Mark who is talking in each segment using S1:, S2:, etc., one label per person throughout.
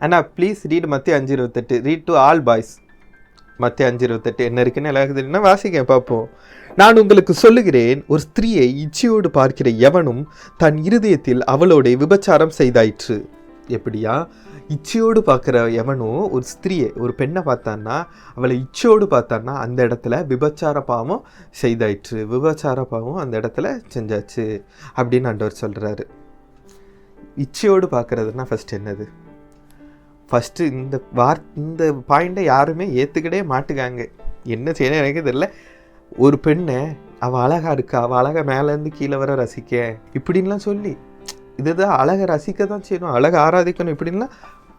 S1: Anna please read மத்திய அஞ்சு இருபத்தெட்டு. ரீட் டு ஆல் பாய்ஸ் மத்திய அஞ்சு இருபத்தெட்டு என்ன இருக்குன்னு எல்லாருக்கும் தெரியும்னா வாசிக்க பார்ப்போம். நான் உங்களுக்கு சொல்லுகிறேன் ஒரு ஸ்திரீயை இச்சையோடு பார்க்கிற எவனும் தன் இருதயத்தில் அவளோட விபச்சாரம் செய்தாயிற்று. எப்படியா? இச்சையோடு பார்க்குற எவனும் ஒரு ஸ்திரீயை ஒரு பெண்ணை பார்த்தான்னா அவளை இச்சையோடு பார்த்தான்னா அந்த இடத்துல விபச்சார பாவம் செய்தாயிற்று. விபச்சார பாவம் அந்த இடத்துல செஞ்சாச்சு. அப்படின்னு ஆண்டவர் சொல்கிறாரு இச்சையோடு பார்க்குறதுனா ஃபஸ்ட் என்னது? ஃபஸ்ட்டு இந்த வார் இந்த பாயிண்ட்டை யாருமே ஏற்றுக்கிட்டே மாட்டுக்காங்க. என்ன செய்யணும் எனக்கு தெரியல. ஒரு பெண்ணை அவள் அழகாக இருக்கா? அவள் அழகாக மேலேருந்து கீழே வர ரசிக்க? இப்படின்லாம் சொல்லி. இதுதான் அழகை ரசிக்க தான் செய்யணும். அழகை ஆராதிக்கணும் இப்படின்லாம்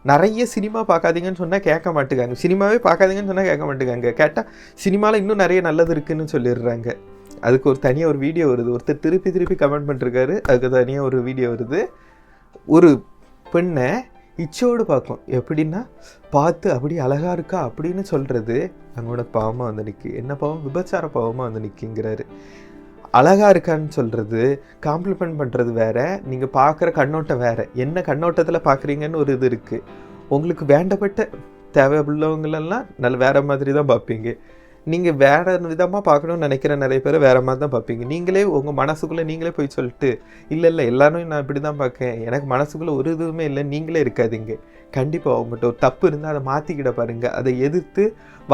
S1: நிறைய சினிமா பார்க்காதீங்கன்னு சொன்னால் கேட்க மாட்டுக்காங்க. சினிமாவே பார்க்காதீங்கன்னு சொன்னால் கேட்க மாட்டுக்காங்க. கேட்டால் சினிமாவில் இன்னும் நிறைய நல்லது இருக்குதுன்னு சொல்லிடுறாங்க. அதுக்கு ஒரு தனியாக ஒரு வீடியோ வருது. ஒருத்தர் திருப்பி திருப்பி கமெண்ட் பண்ணிருக்காரு. அதுக்கு தனியாக ஒரு வீடியோ வருது. ஒரு பெண்ணை இச்சையோடு பார்க்கும். எப்படின்னா பார்த்து அப்படி அழகாக இருக்கா அப்படின்னு சொல்கிறது அங்கோட பாவமாக வந்து நிற்கி என்ன பாவம்? விபச்சார பாவமாக வந்து நிற்கிங்கிறாரு அழகாக இருக்கான்னு சொல்கிறது காம்ப்ளிமெண்ட் பண்ணுறது வேறு நீங்கள் பார்க்குற கண்ணோட்டம் வேறு. என்ன கண்ணோட்டத்தில் பார்க்குறீங்கன்னு ஒரு இது இருக்குது உங்களுக்கு வேண்டப்பட்ட தேவை உள்ளவங்களெல்லாம் நல்ல வேறு மாதிரி தான் பார்ப்பீங்க. நீங்கள் வேற விதமாக பார்க்கணும்னு நினைக்கிற நிறைய பேர் வேறு மாதிரி தான் பார்ப்பீங்க. நீங்களே உங்கள் மனசுக்குள்ளே நீங்களே போய் சொல்லிட்டு இல்லை இல்லை எல்லாரும் நான் இப்படி தான் பார்க்கேன். எனக்கு மனசுக்குள்ளே ஒரு இதுவுமே இல்லை. நீங்களே இருக்காதீங்க. கண்டிப்பாக அவங்ககிட்ட ஒரு தப்பு இருந்தால் அதை மாற்றிக்கிட பாருங்கள் அதை எதிர்த்து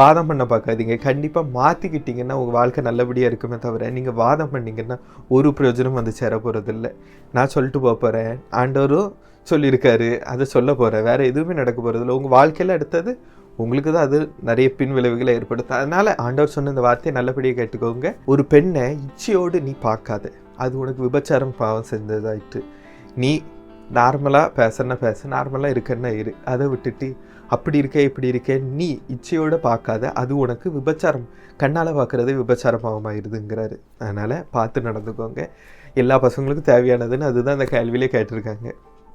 S1: வாதம் பண்ண பார்க்காதீங்க. கண்டிப்பாக மாற்றிக்கிட்டிங்கன்னா உங்கள் வாழ்க்கை நல்லபடியாக இருக்குமே தவிர நீங்கள் வாதம் பண்ணிங்கன்னா ஒரு பிரயோஜனம் வந்து சேர போகிறதில்ல நான் சொல்லிட்டு போக போகிறேன் ஆண்டவரும் சொல்லியிருக்காரு. அதை சொல்ல போகிறேன் வேறு எதுவுமே நடக்க போகிறதில்ல உங்கள் வாழ்க்கையில் அடுத்தது உங்களுக்கு தான் அது நிறைய பின் விளைவுகளை ஏற்படுத்தும். அதனால ஆண்டவர் சொன்ன இந்த வார்த்தையை நல்லபடியாக கேட்டுக்கோங்க. ஒரு பெண்ணை இச்சையோடு நீ பார்க்காத. அது உனக்கு விபச்சாரம் பாவம் செஞ்சதாயிட்டு நீ நார்மலாக பேசுனா பேச நார்மலாக இருக்கன்னா இரு. அதை விட்டுட்டு அப்படி இருக்க இப்படி இருக்க நீ இச்சையோடு பார்க்காத. அது உனக்கு விபச்சாரம் கண்ணால் பார்க்குறது விபச்சார பாவமாயிருதுங்கிறாரு அதனால் பார்த்து நடந்துக்கோங்க. எல்லா பசங்களுக்கும் தேவையானதுன்னு அதுதான் அந்த கேள்வியிலே கேட்டிருக்காங்க.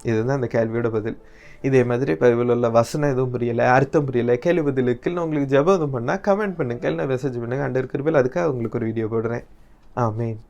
S1: இதுதான் அந்த கேள்வியோட பதில். இதே மாதிரி பைபிள் உள்ள வசனம் எதுவும் புரியலை அர்த்தம் புரியலை கேள்வி பதிலுக்கு நான் உங்களுக்கு ஜெபம் எதுவும் பண்ணால் கமெண்ட் பண்ணுங்கள் இல்லை மெசேஜ் பண்ணுங்கள் அண்டர் கிருபில் அதுக்காக உங்களுக்கு ஒரு வீடியோ போடுறேன். ஆமேன்.